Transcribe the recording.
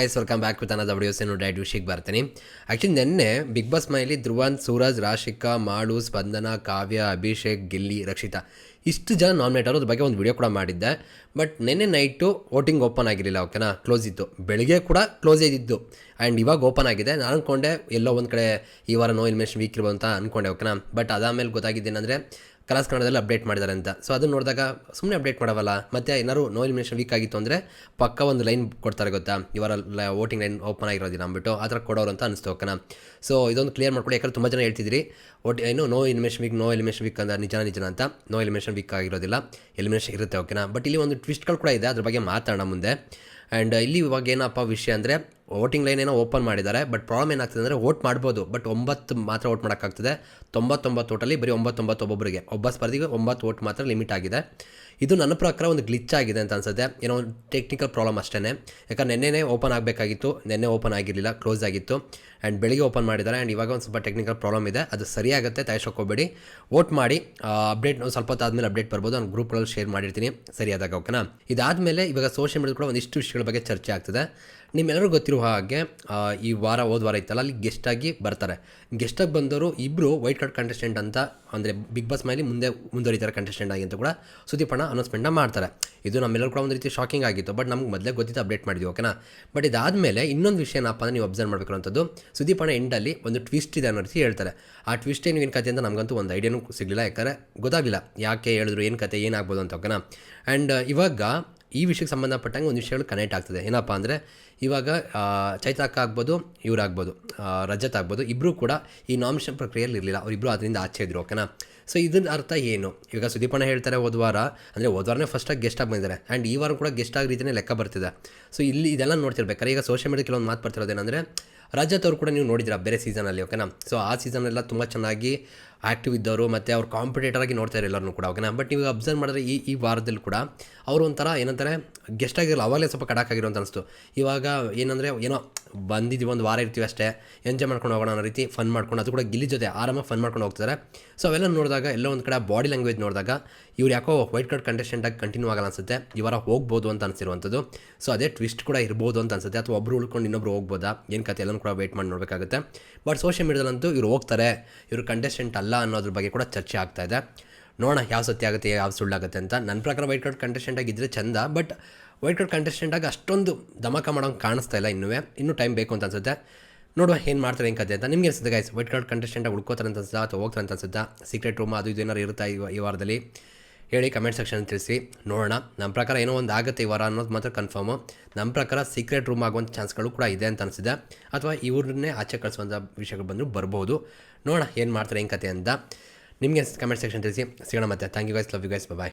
Guys welcome back with another videos ಏನು diet ವಿಷಯಕ್ಕೆ ಬರ್ತೀನಿ ಆ್ಯಕ್ಚುಲಿ ನಿನ್ನೆ ಬಿಗ್ ಬಾಸ್ ಮೈಲಿ ಧ್ರುವನ್ ಸೂರಜ್ ರಾಶಿಕಾ ಮಾಳು ಸ್ಪಂದನ ಕಾವ್ಯ ಅಭಿಷೇಕ್ ಗಿಲ್ಲಿ ರಕ್ಷಿತಾ ಇಷ್ಟು ಜನ ನಾಮಿನೇಟ್ ಅದ್ರ ಬಗ್ಗೆ ಒಂದು ವಿಡಿಯೋ ಕೂಡ ಮಾಡಿದ್ದೆ. ಬಟ್ ನಿನ್ನೆ ನೈಟು ವೋಟಿಂಗ್ ಓಪನ್ ಆಗಿರಲಿಲ್ಲ ಓಕೆನಾ ಕ್ಲೋಸ್ ಇತ್ತು. ಬೆಳಿಗ್ಗೆ ಕೂಡ ಕ್ಲೋಸ್ ಇದ್ದಿದ್ದು. ಆ್ಯಂಡ್ ಇವಾಗ ಓಪನ್ ಆಗಿದೆ. ನಾನು ಅಂದ್ಕೊಂಡೆ ಎಲ್ಲೋ ಒಂದು ಕಡೆ ಈ ವಾರ ನೋ ಇನ್ವೆಸ್ಟ್ ವೀಕ್ ಇರ್ಬೋದು ಅಂತ ಅಂದ್ಕೊಂಡೆ ಓಕೆನಾ ಬಟ್ ಅದಾದಮೇಲೆ ಗೊತ್ತಾಗಿದ್ದೇನೆಂದರೆ ಕಲಾಸ್ ಕನ್ನಡದಲ್ಲಿ ಅಪ್ಡೇಟ್ ಮಾಡಿದ್ದಾರೆ ಅಂತ ಸೊ ಅದನ್ನು ನೋಡಿದಾಗ ಸುಮ್ಮನೆ ಅಪ್ಡೇಟ್ ಮಾಡೋವಲ್ಲ, ಮತ್ತೆ ಏನಾದ್ರು ನೋ ಎಲಿಮಿನೇಷನ್ ವೀಕ್ ಆಗಿತ್ತು ಅಂದರೆ ಪಕ್ಕ ಒಂದು ಲೈನ್ ಕೊಡ್ತಾರೆ ಗೊತ್ತಾ? ಇವರ ವೋಟಿಂಗ್ ಲೈನ್ ಓಪನ್ ಆಗಿರೋದಿಲ್ಲ ಅಂದ್ಬಿಟ್ಟು ಆ ಥರ ಕೊಡೋರು ಅಂತ ಅನಿಸ್ತು ಓಕೆನಾ? ಸೊ ಇದೊಂದು ಕ್ಲಿಯರ್ ಮಾಡ್ಕೊಡಿ. ಯಾಕಂದ್ರೆ ತುಂಬ ಜನ ಹೇಳ್ತಿದ್ರಿ ಒಟ್ ಏನು no elimination week no elimination week ಅಂತ ನಿಜನ ನಿಜನ ಅಂತ? ನೋ ಎಲಿಮಿನೇಷನ್ ವೀಕ್ ಆಗಿರೋದಿಲ್ಲ. ಎಲಿಮಿನೇಷನ್ ಇರುತ್ತೆ ಓಕೆನಾ? ಬಟ್ ಇಲ್ಲಿ ಒಂದು ಟ್ವಿಸ್ಟ್ಗಳು ಕೂಡ ಇದೆ. ಅದ್ರ ಬಗ್ಗೆ ಮಾತಾಡೋಣ ಮುಂದೆ. ಆ್ಯಂಡ್ ಇಲ್ಲಿ ಇವಾಗ ಏನಪ್ಪ ವಿಷಯ ಅಂದರೆ ವೋಟಿಂಗ್ ಲೈನ್ ಏನೋ ಓಪನ್ ಮಾಡಿದ್ದಾರೆ ಬಟ್ ಪ್ರಾಬ್ಲಮ್ ಏನಾಗ್ತದೆ ಅಂದರೆ ವೋಟ್ ಮಾಡ್ಬೋದು ಬಟ್ ಒಂಬತ್ತು ಮಾತ್ರ ವೋಟ್ ಮಾಡೋಕ್ಕಾಗ್ತದೆ. ತೊಂಬತ್ತೊಂಬತ್ತು ಟೋಟಲಿ ಬರೀ ಒಂಬತ್ತೊಂಬತ್ತು ಒಬ್ಬೊಬ್ಬರಿಗೆ ಒಬ್ಬ ಸ್ಪರ್ಧಿಗೆ ಒಂಬತ್ತು ವೋಟ್ ಮಾತ್ರ ಲಿಮಿಟ್ ಆಗಿದೆ. ಇದು ನನ್ನ ಪ್ರಕಾರ ಒಂದು ಗ್ಲಿಚ್ ಆಗಿದೆ ಅಂತ ಅನ್ಸುತ್ತೆ. ಏನೋ ಒಂದು ಟೆಕ್ನಿಕಲ್ ಪ್ರಾಬ್ಲಮ್ ಅಷ್ಟೇ ಯಾಕಂದ್ರೆ ನೆನ್ನೆನೇ ಓಪನ್ ಆಗಬೇಕಾಗಿತ್ತು, ನೆನ್ನೆ ಓಪನ್ ಆಗಿರಲಿಲ್ಲ ಕ್ಲೋಸ್ ಆಗಿತ್ತು. ಆ್ಯಂಡ್ ಬೆಳಿಗ್ಗೆ ಓಪನ್ ಮಾಡಿದ್ದಾರೆ ಆ್ಯಂಡ್ ಇವಾಗ ಒಂದು ಸ್ವಲ್ಪ ಟೆಕ್ನಿಕಲ್ ಪ್ರಾಬ್ಲಮ್ ಇದೆ. ಅದು ಸರಿಯಾಗುತ್ತೆ ತಾಯಿಸೋಕೆ ಹೋಗಬೇಡಿ. ವೋಟ್ ಮಾಡಿ ಅಪ್ಡೇಟ್ ಸ್ವಲ್ಪ ಹೊತ್ತು ಆದಮೇಲೆ ಅಪ್ಡೇಟ್ ಬರ್ಬೋದು. ನಾನು ಗ್ರೂಪ್ಗಳಲ್ಲಿ ಶೇರ್ ಮಾಡಿರ್ತೀನಿ. ಸರಿಯಾದಾಗ ಓಕೆನಾ ಇದಾದಮೇಲೆ ಇವಾಗ ಸೋಷಿಯಲ್ ಮೀಡಿಯಾ ಕೂಡ ಒಂದಿಷ್ಟು ವಿಷಯಗಳ ಬಗ್ಗೆ ಚರ್ಚೆ ಆಗ್ತದೆ. ನಿಮ್ಮೆಲ್ಲರೂ ಗೊತ್ತಿರುವ ಹಾಗೆ ಈ ವಾರ, ಹೋದ ವಾರ ಇತ್ತಲ್ಲ, ಅಲ್ಲಿ ಗೆಸ್ಟಾಗಿ ಬರ್ತಾರೆ. ಗೆಸ್ಟಾಗಿ ಬಂದವರು ಇಬ್ಬರು ವೈಟ್ ಕಾರ್ಡ್ ಕಂಟೆಸ್ಟೆಂಟ್ ಅಂತ, ಅಂದರೆ ಬಿಗ್ ಬಾಸ್ ಮೇಲೆ ಮುಂದೆ, ಮುಂದುವರಿತಾರೆ ಕಂಟೆಸ್ಟೆಂಟ್ ಆಗಿ ಅಂತ ಕೂಡ ಸುದೀಪಣ್ಣ ಅನೌನ್ಸ್ಮೆಂಟ್ನ ಮಾಡ್ತಾರೆ. ಇದು ನಮ್ಮೆಲ್ಲರೂ ಕೂಡ ಒಂದು ರೀತಿ ಶಾಕಿಂಗ್ ಆಗಿತ್ತು ಬಟ್ ನಮ್ಗೆ ಮೊದಲೇ ಗೊತ್ತಿತ್ತು ಅಪ್ಡೇಟ್ ಮಾಡಿದ್ವಿ ಓಕೆನಾ ಬಟ್ ಇದಾದಮೇಲೆ ಇನ್ನೊಂದು ವಿಷಯ ಏನಪ್ಪ ಅಂದರೆ ನೀವು ಅಬ್ಸರ್ವ್ ಮಾಡಬೇಕು ಅಂಥದ್ದು ಸುದೀಪಣ್ಣ ಎಂಡಲ್ಲಿ ಒಂದು ಟ್ವಿಸ್ಟ್ ಇದೆ ಅನ್ನೋ ರೀತಿ ಹೇಳ್ತಾರೆ. ಆ ಟ್ವಿಸ್ಟ್ ಏನು ಏನು ಕತೆ ಅಂತ ನಮಗಂತೂ ಒಂದು ಐಡಿಯಾನೂ ಸಿಗಲಿಲ್ಲ, ಯಾಕಂದರೆ ಗೊತ್ತಾಗಲಿಲ್ಲ. ಯಾಕೆ ಹೇಳಿದ್ರು, ಏನು ಕತೆ ಏನಾಗ್ಬೋದು ಅಂತ ಓಕೆನಾ ಆ್ಯಂಡ್ ಇವಾಗ ಈ ವಿಷಯಕ್ಕೆ ಸಂಬಂಧಪಟ್ಟಂಗೆ ಒಂದು ವಿಷಯಗಳು ಕನೆಕ್ಟ್ ಆಗ್ತದೆ. ಏನಪ್ಪ ಅಂದರೆ, ಇವಾಗ ಚೈತಾಕ ಆಗ್ಬೋದು ಇವರಾಗ್ಬೋದು ರಜತ್ ಆಗ್ಬೋದು ಇಬ್ಬರೂ ಕೂಡ ಈ ನಾಮಿನೇಷನ್ ಪ್ರಕ್ರಿಯೆಯಲ್ಲಿ ಇರಲಿಲ್ಲ. ಅವರಿಬ್ಬರು ಅದರಿಂದ ಆಚೆ ಇದ್ರು ಓಕೆನಾ ಸೊ ಇದರ ಅರ್ಥ ಏನು? ಇವಾಗ ಸುದೀಪಣ್ಣ ಹೇಳ್ತಾರೆ, ಹೋದ ವಾರ, ಅಂದರೆ ಹೋದ ವಾರನೇ ಫಸ್ಟಾಗಿ ಗೆಸ್ಟಾಗಿ ಬಂದಿದ್ದಾರೆ ಆ್ಯಂಡ್ ಈ ವಾರ ಕೂಡ ಗೆಸ್ಟ್ ಆಗಿ ರೀತಿಯೇ ಲೆಕ್ಕ ಬರ್ತಿದೆ. ಸೊ ಇಲ್ಲಿ ಇದೆಲ್ಲ ನೋಡ್ತಿರ್ಬೇಕಾರೆ, ಈಗ ಸೋಷಿಯಲ್ ಮೀಡಿಯಾ ಕೆಲವೊಂದು ಮಾತು ಬರ್ತಿರೋದೇನೆಂದರೆ ರಜತ್ ಅವರು ಕೂಡ ನೀವು ನೋಡಿದ್ದೀರಾ ಬೇರೆ ಸೀಸನಲ್ಲಿ ಓಕೆನಾ ಸೊ ಆ ಸೀಸನೆಲ್ಲ ತುಂಬ ಚೆನ್ನಾಗಿ ಆ್ಯಕ್ಟಿವ್ ಇದ್ದವರು ಮತ್ತು ಅವ್ರು ಕಾಂಪಿಟೇಟರ್ ಆಗಿ ನೋಡ್ತಾರೆ ಎಲ್ಲರನ್ನೂ ಕೂಡ ಓಕೆನಾ ಬಟ್ ನೀವು ಅಬ್ಸರ್ವ್ ಮಾಡಿದ್ರೆ ಈ ಈ ವಾರದಲ್ಲಿ ಕೂಡ ಅವರು ಒಂಥರ ಏನಂತಾರೆ ಗೆಸ್ಟ್ ಆಗಿರಲ್ಲ ಅವಾಗಲೇ ಸ್ವಲ್ಪ ಕಡಾಕ್ ಆಗಿರೋ ಅಂತ ಅನಿಸ್ತು. ಇವಾಗ ಏನಂದರೆ, ಏನೋ ಬಂದಿದ್ದೀವಿ ಒಂದು ವಾರ ಇರ್ತೀವಿ ಅಷ್ಟೇ ಎಂಜಾಯ್ ಮಾಡ್ಕೊಂಡು ಹೋಗೋಣ ಅನ್ನೋ ರೀತಿ ಫನ್ ಮಾಡ್ಕೊಂಡು, ಅದು ಕೂಡ ಗಿಲ್ಲಿ ಜೊತೆ ಆರಾಮಾಗಿ ಫನ್ ಮಾಡ್ಕೊಂಡು ಹೋಗ್ತಾರೆ ಸೊ ಅವೆಲ್ಲ ನೋಡಿದಾಗ, ಎಲ್ಲೋ ಒಂದು ಕಡೆ ಬಾಡಿ ಲ್ಯಾಂಗ್ವೇಜ್ ನೋಡಿದಾಗ ಇವ್ರು ಯಾಕೋ ವೈಟ್ ಕಾರ್ಡ್ ಕಂಟೆಸ್ಟೆಂಟಾಗಿ ಕಂಟಿನ್ಯೂ ಆಗಲ್ಲ ಅನ್ಸುತ್ತೆ, ಈ ವಾರ ಹೋಗ್ಬೋದು ಅಂತ ಅನಿಸಿರುವಂಥದ್ದು. ಸೊ ಅದೇ ಟ್ವಿಸ್ಟ್ ಕೂಡ ಇರ್ಬೋದು ಅಂತ ಅನಿಸುತ್ತೆ, ಅಥವಾ ಒಬ್ಬರು ಉಳ್ಕೊಂಡು ಇನ್ನೊಬ್ರು ಹೋಗ್ಬೋದಾ? ಏನು ಕತೆ? ಎಲ್ಲನೂ ಕೂಡ ವೆಯ್ಟ್ ಮಾಡಿ ನೋಡಬೇಕಾಗುತ್ತೆ. ಬಟ್ ಸೋಷಿಯಲ್ ಮೀಡಿಯಾದಲ್ಲಂತೂ ಇವರು ಹೋಗ್ತಾರೆ. ಇವರು ಕಂಟೆಸ್ಟೆಂಟ್ ಅಲ್ಲ ಅನ್ನೋದ್ರ ಬಗ್ಗೆ ಕೂಡ ಚರ್ಚೆ ಆಗ್ತಾ ಇದೆ. ನೋಡೋಣ ಯಾವ ಸತ್ಯ ಆಗುತ್ತೆ, ಯಾವ ಸುಳ್ಳಾಗುತ್ತೆ ಅಂತ. ನನ್ನ ಪ್ರಕಾರ ವೈಟ್ ಕಾರ್ಡ್ ಕಂಟೆಸ್ಟೆಂಟ್ ಆಗಿದ್ದರೆ ಚಂದ ಬಟ್ ವೈಟ್ ಕಾರ್ಡ್ ಕಂಟೆಸ್ಟೆಂಟ್ ಆಗಿ ಅಷ್ಟೊಂದು ಧಮಕ ಮಾಡೋಂಗೆ ಕಾಣಿಸ್ತಾ ಇಲ್ಲ ಇನ್ನೂ ಇನ್ನೂ ಟೈಮ್ ಬೇಕು ಅಂತ ಅನ್ಸುತ್ತೆ. ನೋಡುವ ಏನು ಮಾಡ್ತಾರೆ ಹೆಂಗೆ ಕತೆ ಅಂತ. ನಿಮ್ಗೆ ಅನಿಸುತ್ತೆ ಗೈಸ್ ವೈಟ್ ಕಾರ್ಡ್ ಕಂಟೆಸ್ಟೆಂಟಾಗಿ ಹುಡ್ಕೋತಾರೆ ಅಂತ ಅನ್ಸುತ್ತಾ ಅಥವಾ ಹೋಗ್ತಾರೆ ಅಂತ ಅನ್ಸುತ್ತಾ? ಸೀಕ್ರೆಟ್ ರೂಮ್ ಅದು ಇದು ಏನಾರು ಇರುತ್ತಾ ಈ ವಾರದಲ್ಲಿ? ಹೇಳಿ ಕಮೆಂಟ್ ಸೆಕ್ಷನ್ ತಿಳಿಸಿ. ನೋಡೋಣ. ನಮ್ಮ ಪ್ರಕಾರ ಏನೋ ಒಂದು ಆಗುತ್ತೆ ಈ ವಾರ ಅನ್ನೋದು ಮಾತ್ರ ಕನ್ಫರ್ಮು ನಮ್ಮ ಪ್ರಕಾರ ಸೀಕ್ರೆಟ್ ರೂಮ್ ಆಗುವಂಥ ಚಾನ್ಸ್ಗಳು ಕೂಡ ಇದೆ ಅಂತ ಅನಿಸಿದೆ. ಅಥವಾ ಇವ್ರನ್ನೇ ಆಚೆ ಕಳಿಸುವಂಥ ವಿಷಯಗಳು ಬಂದರೂ ಬರ್ಬೋದು. ನೋಡೋಣ ಏನು ಮಾಡ್ತಾರೆ ಏನು ಕತೆ ಅಂತ. ನಿಮಗೆ ಕಮೆಂಟ್ ಸೆಕ್ಷನ್ ತಿಳಿಸಿ. ಸಿಗೋಣ ಮತ್ತೆ. Thank you guys love you guys bye